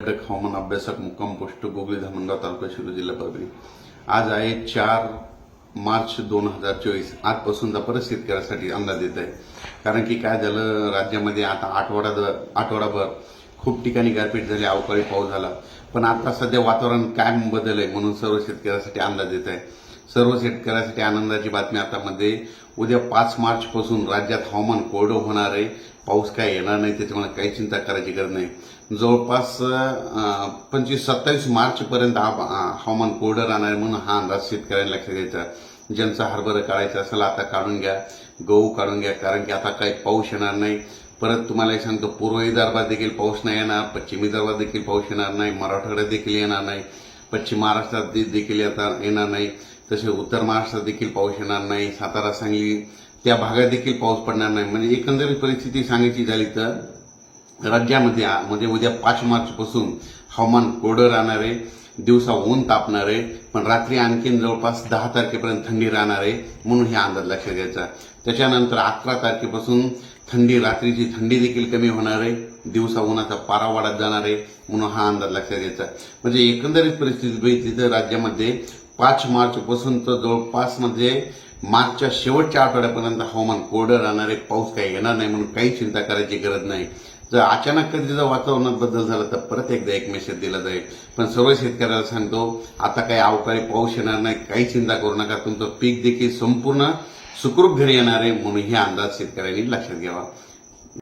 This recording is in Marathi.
बैठक हवामान अभ्यासक मुक्काम पोस्ट गोगली धामणगाव तालुका शिरूर जिल्हा परभणी. आज आहे चार मार्च दोन हजार चोवीस. आजपासूनचा परत शेतकऱ्यासाठी अंदाज येत आहे. कारण की काय झालं राज्यामध्ये आता आठवडा आठवडाभर खूप ठिकाणी गारपीट झाली अवकाळी पाऊस झाला. पण आता सध्या वातावरण काय बदल आहे म्हणून सर्व शेतकऱ्यासाठी अंदाज येत आहे. सर्व शेतकऱ्यासाठी आनंदाची बातमी आता मध्ये. उद्या पाच मार्च पासून राज्यात हवामान कोरडं होणार आहे. पाऊस काय येणार नाही त्याच्यामुळे काही चिंता करायची गरज नाही. जवळपास पंचवीस सत्तावीस मार्च पर्यंत हवामान कोरडं राहणार आहे म्हणून हा अंदाज शेतकऱ्यांनी लक्षात घ्यायचा. ज्यांचा हरभरं काढायचा असेल आता काढून घ्या. गहू काढून घ्या कारण की आता काही पाऊस येणार नाही. परत तुम्हाला एक सांगतो पूर्व विदर्भात देखील पाऊस नाही येणार पश्चिम विदर्भात देखील पाऊस येणार नाही मराठवाड्यात देखील येणार नाही पश्चिम महाराष्ट्रात देखील आता येणार नाही. तसे उत्तर महाराष्ट्रात देखील पाऊस येणार नाही सातारा सांगली त्या भागात देखील पाऊस पडणार नाही. म्हणजे एकंदरीत परिस्थिती सांगायची झाली तर राज्यामध्ये म्हणजे उद्या पाच मार्चपासून हवामान कोरडं राहणार आहे दिवसा ऊन तापणार आहे पण रात्री आणखीन जवळपास दहा तारखेपर्यंत थंडी राहणार आहे म्हणून हे अंदाज लक्षात घ्यायचा. त्याच्यानंतर अकरा तारखेपासून थंडी रात्रीची थंडी देखील कमी होणार आहे दिवसा उन्हाचा पारा वाढत जाणार आहे म्हणून हा अंदाज लक्षात घ्यायचा. म्हणजे एकंदरीत परिस्थिती बघितली तर राज्यामध्ये पाच मार्चपासून तर जवळपास म्हणजे मार्चच्या शेवटच्या आठवड्यापर्यंत हवामान कोरडं राहणार आहे पाऊस काही येणार नाही म्हणून काही चिंता करायची गरज नाही. जर अचानक कधी जर वातावरणात बदल झाला तर परत एकदा एक मेसेज दिला जाईल. पण सर्व शेतकऱ्याला सांगतो आता काही अवकाळी पाऊस येणार नाही काही चिंता करू नका तुमचं पीक देखील संपूर्ण सुखरूप घरी येणार आहे म्हणून हे अंदाज शेतकऱ्यांनी लक्षात घ्यावा.